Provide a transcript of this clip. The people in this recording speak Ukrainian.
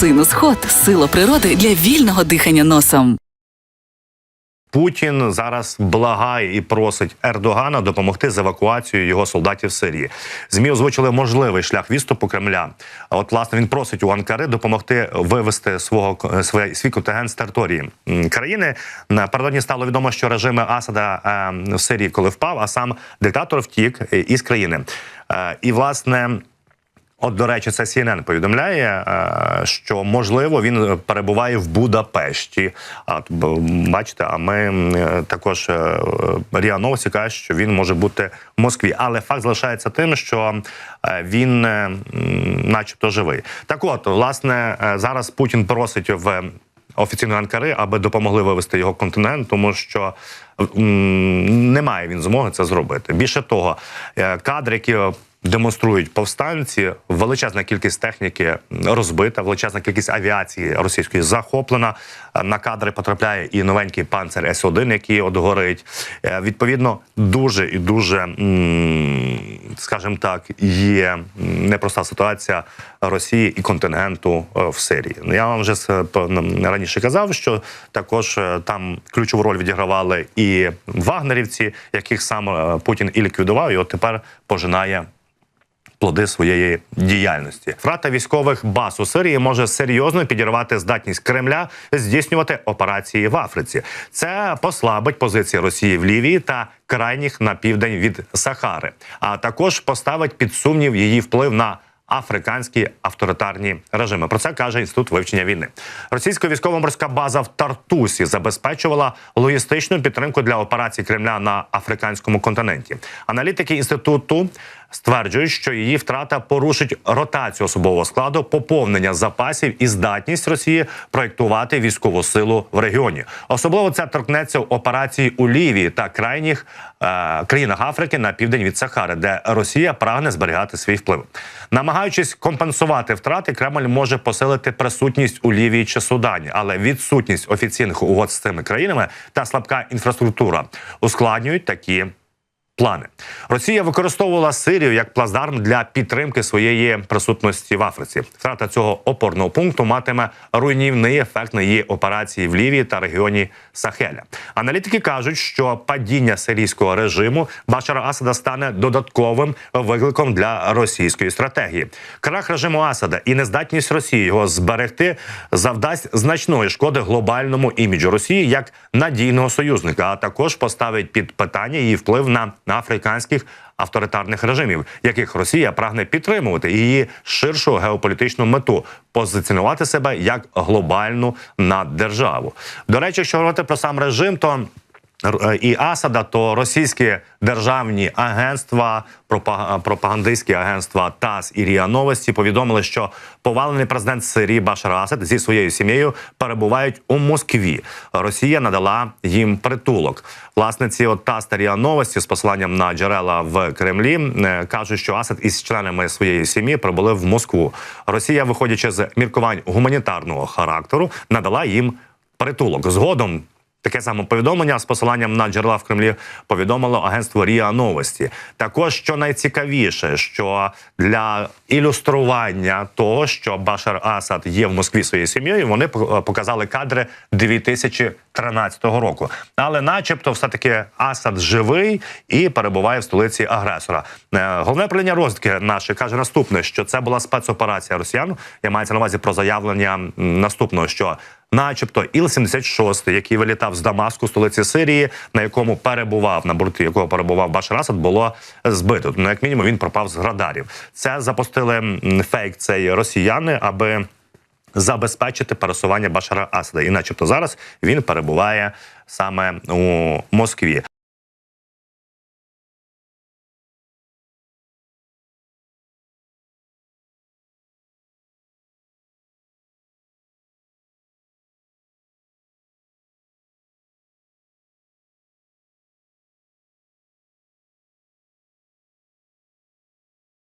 Синус Хот сила природи для вільного дихання носом. Путін зараз благає і просить Ердогана допомогти з евакуацією його солдатів Сирії. Змі озвучили можливий шлях відступу Кремля. А От власне він просить у Анкари допомогти вивести свого своє свій контингент з території країни. Напередодні стало відомо, що режими Асада е, в Сирії, коли впав, а сам диктатор втік е, із країни. Е, І власне. От, до речі, це CNN повідомляє, е, що можливо він перебуває в Будапешті. А бачите, а ми е, також е, Ріа Новості каже, що він може бути в Москві. Але факт залишається тим, що він, начебто, живий. Так, от, власне, зараз Путін просить в офіційної Анкари, аби допомогли вивести його континент, тому що немає він змоги це зробити. Більше того, кадри, які демонструють повстанці, величезна кількість техніки розбита, величезна кількість авіації російської захоплена. На кадри потрапляє і новенький панцер С-1, який от горить. Е, Відповідно, дуже і дуже, скажімо так, є непроста ситуація Росії і контингенту е, в Сирії. Ну, Я вам вже с- раніше казав, що також е, там ключову роль відігравали і вагнерівці, яких сам Путін і ліквідував, і от тепер пожинає плоди своєї діяльності. Втрата військових баз у Сирії може серйозно підірвати здатність Кремля здійснювати операції в Африці. Це послабить позиції Росії в Лівії та крайніх на південь від Сахари, а також поставить під сумнів її вплив на. Африканські авторитарні режими про це каже інститут вивчення війни. Російська військово-морська база в Тартусі забезпечувала логістичну підтримку для операцій Кремля на африканському континенті. Аналітики інституту стверджують, що її втрата порушить ротацію особового складу, поповнення запасів і здатність Росії проєктувати військову силу в регіоні. Особливо це торкнеться операції у Лівії та крайніх е, країнах Африки на південь від Сахари, де Росія прагне зберігати свій вплив. Намагаючись компенсувати втрати, Кремль може посилити присутність у Лівії чи Судані, але відсутність офіційних угод з цими країнами та слабка інфраструктура ускладнюють такі плани. Росія використовувала Сирію як плацдарм для підтримки своєї присутності в Африці. Втрата цього опорного пункту матиме руйнівний ефект на її операції в Лівії та регіоні Сахеля. Аналітики кажуть, що падіння сирійського режиму Башара Асада стане додатковим викликом для російської стратегії. Крах режиму Асада і нездатність Росії його зберегти завдасть значної шкоди глобальному іміджу Росії як надійного союзника, а також поставить під питання її вплив на, на африканських авторитарних режимів, яких Росія прагне підтримувати її ширшу геополітичну мету позиціонувати себе як глобальну наддержаву. До речі, якщо говорити про сам режим, то і Асада, то російські державні агентства, пропа- пропагандистські агентства ТАСС і РІА Новості повідомили, що повалений президент Сирії Башар Асад зі своєю сім'єю перебувають у Москві. Росія надала їм притулок. Власне, ці от ТАСС та РІА Новості з посиланням на джерела в Кремлі е, кажуть, що Асад із членами своєї сім'ї прибули в Москву. Росія, виходячи з міркувань гуманітарного характеру, надала їм притулок. Згодом Таке саме повідомлення з посиланням на джерела в Кремлі повідомило агентство Ріа Новості. Також що найцікавіше, що для ілюстрування того, що Башар Асад є в Москві своєю сім'єю, вони по- показали кадри 2013 року. Але, начебто, все таки Асад живий і перебуває в столиці агресора. Е, Головне управління розвідки наше каже наступне: що це була спецоперація росіян. Я мається на увазі про заявлення наступного, що начебто Іл-76, який вилітав з Дамаску, столиці Сирії, на якому перебував на борту, якого перебував Башар Асад, було збито. Ну, як мінімум, він пропав з радарів. Це запустили фейк цей росіяни, аби забезпечити пересування Башара Асада. І, начебто, зараз він перебуває саме у Москві.